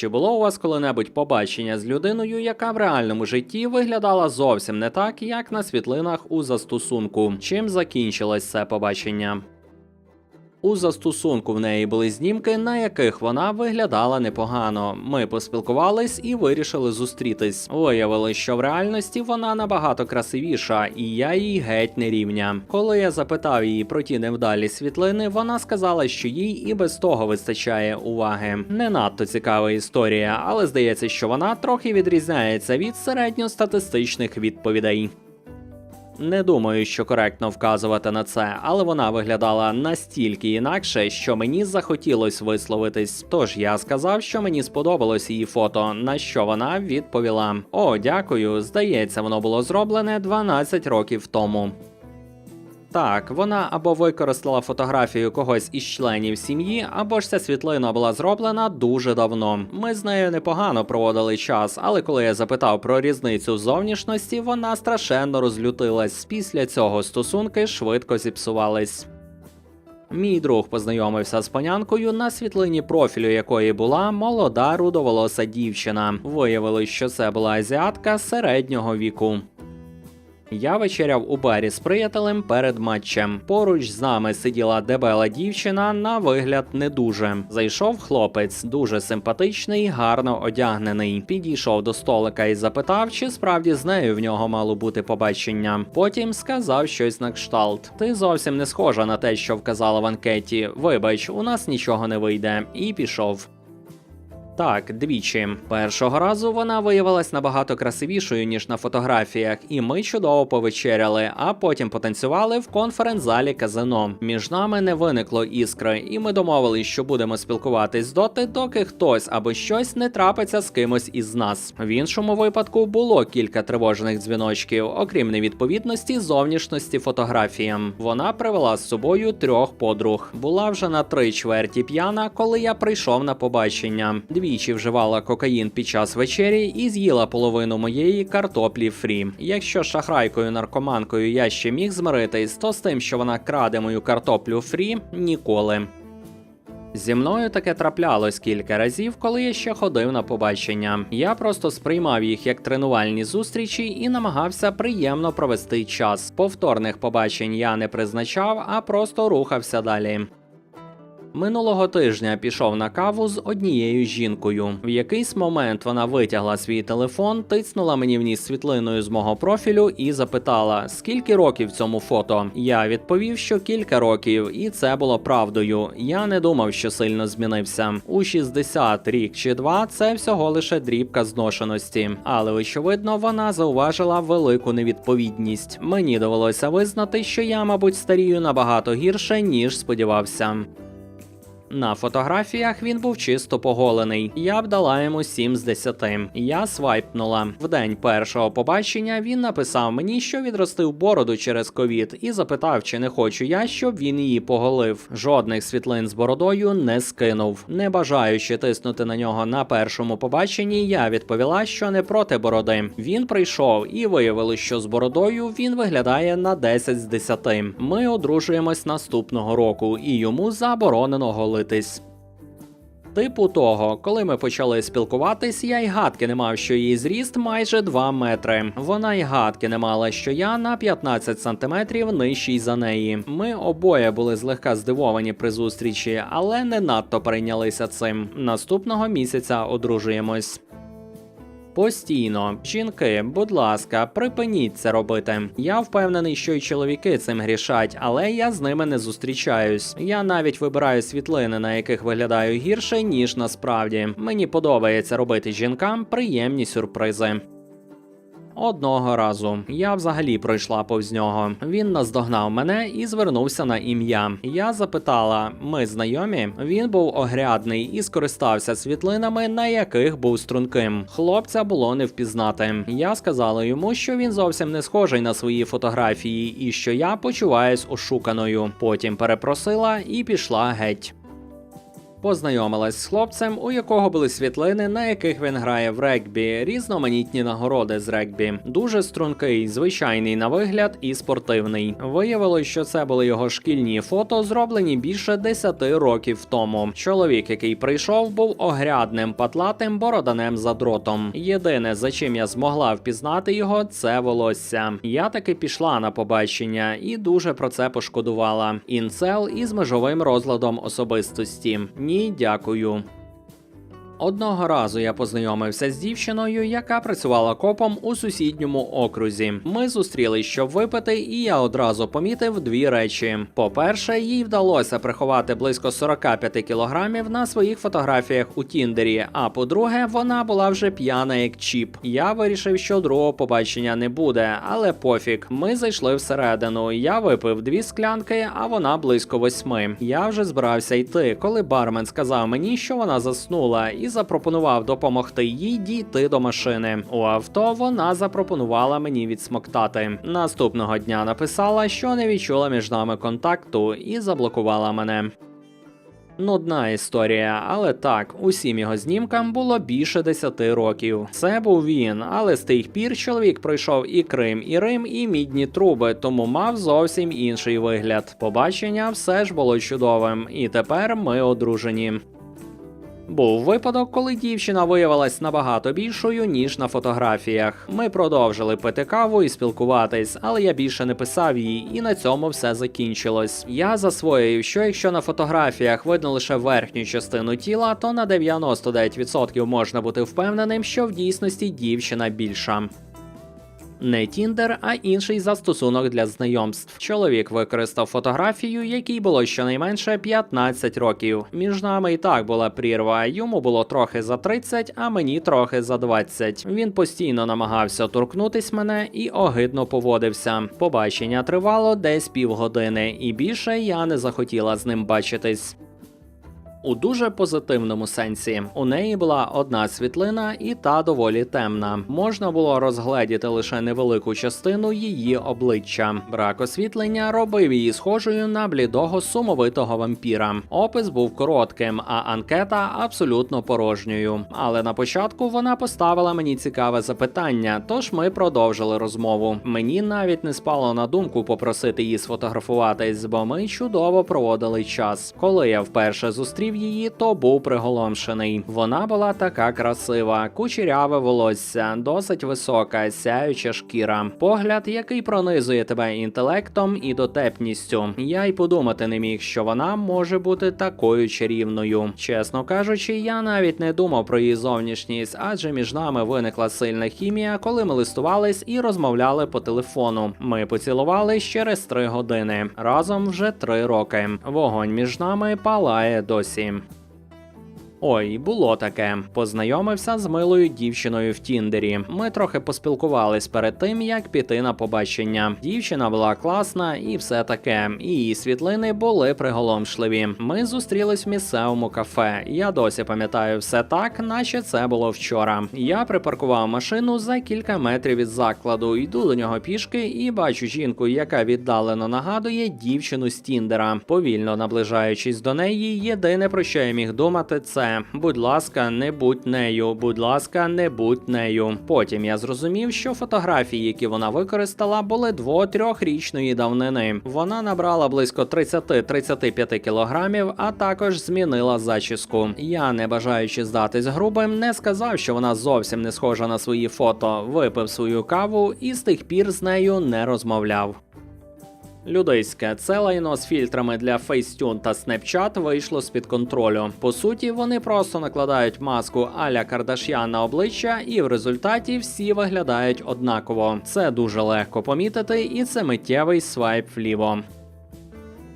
Чи було у вас коли-небудь побачення з людиною, яка в реальному житті виглядала зовсім не так, як на світлинах у застосунку? Чим закінчилось це побачення? У застосунку в неї були знімки, на яких вона виглядала непогано. Ми поспілкувались і вирішили зустрітись. Виявили, що в реальності вона набагато красивіша, і я їй геть не рівня. Коли я запитав її про ті невдалі світлини, вона сказала, що їй і без того вистачає уваги. Не надто цікава історія, але здається, що вона трохи відрізняється від середньостатистичних відповідей. Не думаю, що коректно вказувати на це, але вона виглядала настільки інакше, що мені захотілось висловитись. Тож я сказав, що мені сподобалось її фото, на що вона відповіла: О, дякую. Здається, воно було зроблене 12 років тому. Так, вона або використала фотографію когось із членів сім'ї, або ж ця світлина була зроблена дуже давно. Ми з нею непогано проводили час, але коли я запитав про різницю в зовнішності, вона страшенно розлютилась. Після цього стосунки швидко зіпсувались. Мій друг познайомився з панянкою, на світлині профілю якої була молода рудоволоса дівчина. Виявилось, що це була азіатка середнього віку. Я вечеряв у барі з приятелем перед матчем. Поруч з нами сиділа дебела дівчина, на вигляд не дуже. Зайшов хлопець, дуже симпатичний, гарно одягнений. Підійшов до столика і запитав, чи справді з нею в нього мало бути побачення. Потім сказав щось на кшталт: Ти зовсім не схожа на те, що вказала в анкеті. Вибач, у нас нічого не вийде. І пішов. Так, двічі. Першого разу вона виявилась набагато красивішою, ніж на фотографіях, і ми чудово повечеряли, а потім потанцювали в конференц-залі казино. Між нами не виникло іскри, і ми домовились, що будемо спілкуватись доти, доки хтось або щось не трапиться з кимось із нас. В іншому випадку було кілька тривожних дзвіночків, окрім невідповідності зовнішності фотографіям. Вона привела з собою трьох подруг. Була вже на три чверті п'яна, коли я прийшов на побачення. Двічі вживала кокаїн під час вечері і з'їла половину моєї картоплі фрі. Якщо шахрайкою наркоманкою я ще міг змиритись, то з тим, що вона краде мою картоплю фрі, ніколи. Зі мною таке траплялось кілька разів, коли я ще ходив на побачення. Я просто сприймав їх як тренувальні зустрічі і намагався приємно провести час. Повторних побачень я не призначав, а просто рухався далі. Минулого тижня пішов на каву з однією жінкою. В якийсь момент вона витягла свій телефон, тицнула мені в ніс світлиною з мого профілю і запитала, скільки років цьому фото. Я відповів, що кілька років, і це було правдою. Я не думав, що сильно змінився. У 60 рік чи два це всього лише дрібка зношеності. Але очевидно, вона зауважила велику невідповідність. Мені довелося визнати, що я, мабуть, старію набагато гірше, ніж сподівався. На фотографіях він був чисто поголений. Я б дала йому 7 з 10. Я свайпнула. В день першого побачення він написав мені, що відростив бороду через ковід, і запитав, чи не хочу я, щоб він її поголив. Жодних світлин з бородою не скинув. Не бажаючи тиснути на нього на першому побаченні, я відповіла, що не проти бороди. Він прийшов і виявили, що з бородою він виглядає на 10 з 10. Ми одружуємось наступного року, і йому заборонено голитись. Типу того, коли ми почали спілкуватись, я й гадки не мав, що її зріст майже 2 метри. Вона й гадки не мала, що я на 15 сантиметрів нижчий за неї. Ми обоє були злегка здивовані при зустрічі, але не надто перейнялися цим. Наступного місяця одружуємось. Постійно, жінки, будь ласка, припиніть це робити. Я впевнений, що й чоловіки цим грішать, але я з ними не зустрічаюсь. Я навіть вибираю світлини, на яких виглядаю гірше, ніж насправді. Мені подобається робити жінкам приємні сюрпризи. Одного разу я взагалі пройшла повз нього. Він наздогнав мене і звернувся на ім'я. Я запитала: ми знайомі? Він був огрядний і скористався світлинами, на яких був струнким. Хлопця було не впізнати. Я сказала йому, що він зовсім не схожий на свої фотографії, і що я почуваюсь ошуканою. Потім перепросила і пішла геть. Познайомилась з хлопцем, у якого були світлини, на яких він грає в регбі, різноманітні нагороди з регбі. Дуже стрункий, звичайний на вигляд і спортивний. Виявилось, що це були його шкільні фото, зроблені більше 10 років тому. Чоловік, який прийшов, був огрядним, патлатим бороданем за дротом. Єдине, за чим я змогла впізнати його, це волосся. Я таки пішла на побачення і дуже про це пошкодувала. Інцел із межовим розладом особистості. Ні, дякую. Одного разу я познайомився з дівчиною, яка працювала копом у сусідньому окрузі. Ми зустрілись, щоб випити, і я одразу помітив дві речі: по-перше, їй вдалося приховати близько 45 кілограмів на своїх фотографіях у Тіндері. А по-друге, вона була вже п'яна як чіп. Я вирішив, що другого побачення не буде, але пофіг. Ми зайшли всередину. Я випив дві склянки, а вона близько восьми. Я вже збирався йти, коли бармен сказав мені, що вона заснула, і запропонував допомогти їй дійти до машини. У авто вона запропонувала мені відсмоктати. Наступного дня написала, що не відчула між нами контакту, і заблокувала мене. Нудна історія, але так, усім його знімкам було більше 10 років. Це був він, але з тих пір чоловік пройшов і Крим, і Рим, і мідні труби, тому мав зовсім інший вигляд. Побачення все ж було чудовим, і тепер ми одружені. Був випадок, коли дівчина виявилась набагато більшою, ніж на фотографіях. Ми продовжили пити каву і спілкуватись, але я більше не писав їй, і на цьому все закінчилось. Я засвоїв, що якщо на фотографіях видно лише верхню частину тіла, то на 99% можна бути впевненим, що в дійсності дівчина більша. Не Тіндер, а інший застосунок для знайомств. Чоловік використав фотографію, якій було щонайменше 15 років. Між нами і так була прірва. Йому було трохи за 30, а мені трохи за 20. Він постійно намагався торкнутись мене і огидно поводився. Побачення тривало десь півгодини, і більше я не захотіла з ним бачитись. У дуже позитивному сенсі у неї була одна світлина, і та доволі темна. Можна було розгледіти лише невелику частину її обличчя. Брак освітлення робив її схожою на блідого сумовитого вампіра. Опис був коротким, а анкета абсолютно порожньою. Але на початку вона поставила мені цікаве запитання, тож ми продовжили розмову. Мені навіть не спало на думку попросити її сфотографуватись, бо ми чудово проводили час. Коли я вперше зустрів її, то був приголомшений. Вона була така красива, кучеряве волосся, досить висока, сяюча шкіра, погляд, який пронизує тебе інтелектом і дотепністю. Я й подумати не міг, що вона може бути такою чарівною. Чесно кажучи, я навіть не думав про її зовнішність, адже між нами виникла сильна хімія, коли ми листувались і розмовляли по телефону. Ми поцілувались через три години. Разом вже три роки. Вогонь між нами палає досі. team. Ой, було таке. Познайомився з милою дівчиною в Тіндері. Ми трохи поспілкувались перед тим, як піти на побачення. Дівчина була класна і все таке. Її світлини були приголомшливі. Ми зустрілись в місцевому кафе. Я досі пам'ятаю все так, наче це було вчора. Я припаркував машину за кілька метрів від закладу, йду до нього пішки і бачу жінку, яка віддалено нагадує дівчину з Тіндера. Повільно наближаючись до неї, єдине про що я міг думати, це будь ласка, не будь нею, будь ласка, не будь нею. Потім я зрозумів, що фотографії, які вона використала, були дво-трьохрічної давнини. Вона набрала близько 30-35 кілограмів, а також змінила зачіску. Я, не бажаючи здатись грубим, не сказав, що вона зовсім не схожа на свої фото. Випив свою каву і з тих пір з нею не розмовляв. Людейське це лайно з фільтрами для Facetune та Snapchat вийшло з під контролю. По суті, вони просто накладають маску Аля Кардашян на обличчя, і в результаті всі виглядають однаково. Це дуже легко помітити, і це миттєвий свайп вліво.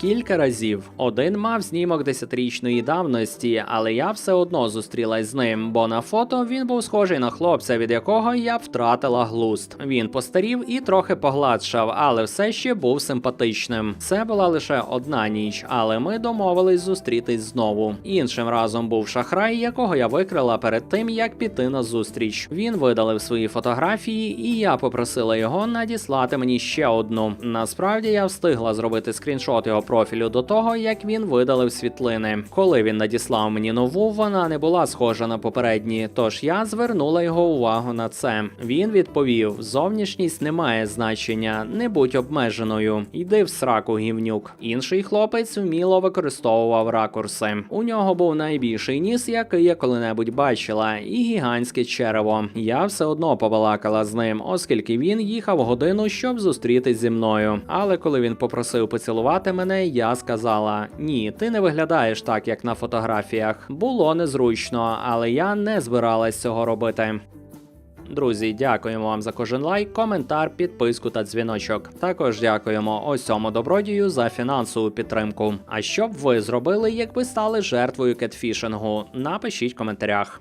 Кілька разів один мав знімок десятирічної давності, але я все одно зустрілась з ним, бо на фото він був схожий на хлопця, від якого я втратила глузд. Він постарів і трохи погладшав, але все ще був симпатичним. Це була лише одна ніч, але ми домовились зустрітись знову. Іншим разом був шахрай, якого я викрила перед тим, як піти на зустріч. Він видалив свої фотографії, і я попросила його надіслати мені ще одну. Насправді я встигла зробити скріншот його профілю до того, як він видалив світлини. Коли він надіслав мені нову, вона не була схожа на попередні, тож я звернула його увагу на це. Він відповів: зовнішність не має значення, не будь обмеженою. Йди в сраку, гівнюк. Інший хлопець вміло використовував ракурси. У нього був найбільший ніс, який я коли-небудь бачила, і гігантське черево. Я все одно побалакала з ним, оскільки він їхав годину, щоб зустрітись зі мною. Але коли він попросив поцілувати мене, я сказала: ні, ти не виглядаєш так, як на фотографіях. Було незручно, але я не збиралась цього робити. Друзі, дякуємо вам за кожен лайк, коментар, підписку та дзвіночок. Також дякуємо ось добродію за фінансову підтримку. А що б ви зробили, якби стали жертвою кетфішингу? Напишіть в коментарях.